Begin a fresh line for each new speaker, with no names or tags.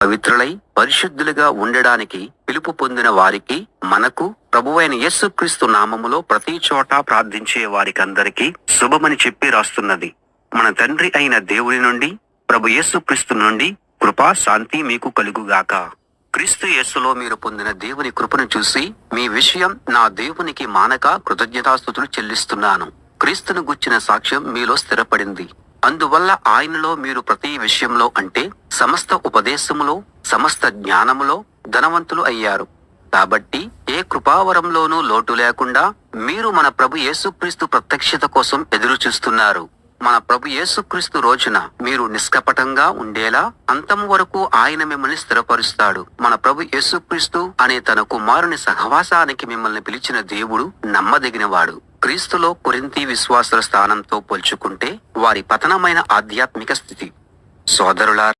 పవిత్రులై పరిశుద్ధులుగా ఉండడానికి పిలుపు పొందిన వారికి మనకు ప్రభువైన యేసుక్రీస్తు నామములో ప్రతి చోట ప్రార్థించే వారికందరికీ శుభమని చెప్పి రాస్తున్నది. మన తండ్రి అయిన దేవుని నుండి ప్రభు యేసుక్రీస్తు నుండి కృపా శాంతి మీకు కలుగుగాక. క్రీస్తు యేసులో మీరు పొందిన దేవుని కృపను చూసి మీ విషయం నా దేవునికి మానక కృతజ్ఞతాస్థుతులు చెల్లిస్తున్నాను. క్రీస్తును గుచ్చిన సాక్ష్యం మీలో స్థిరపడింది. అందువల్ల ఆయనలో మీరు ప్రతి విషయంలో అంటే సమస్త ఉపదేశములో సమస్త జ్ఞానములో ధనవంతులు అయ్యారు. కాబట్టి ఏ కృపావరంలోనూ లోటు లేకుండా మీరు మన ప్రభు యేసుక్రీస్తు ప్రత్యక్షత కోసం ఎదురుచూస్తున్నారు. మన ప్రభు యేసుక్రీస్తు రోజున మీరు నిష్కపటంగా ఉండేలా అంతం వరకు ఆయన మిమ్మల్ని స్థిరపరుస్తాడు. మన ప్రభు యేసుక్రీస్తు అనే తన కుమారుని సహవాసానికి మిమ్మల్ని పిలిచిన దేవుడు నమ్మదగినవాడు. క్రీస్తులో కొరింతి విశ్వాసుల స్థానంతో పోల్చుకుంటే వారి పతనమైన ఆధ్యాత్మిక స్థితి. సోదరులారా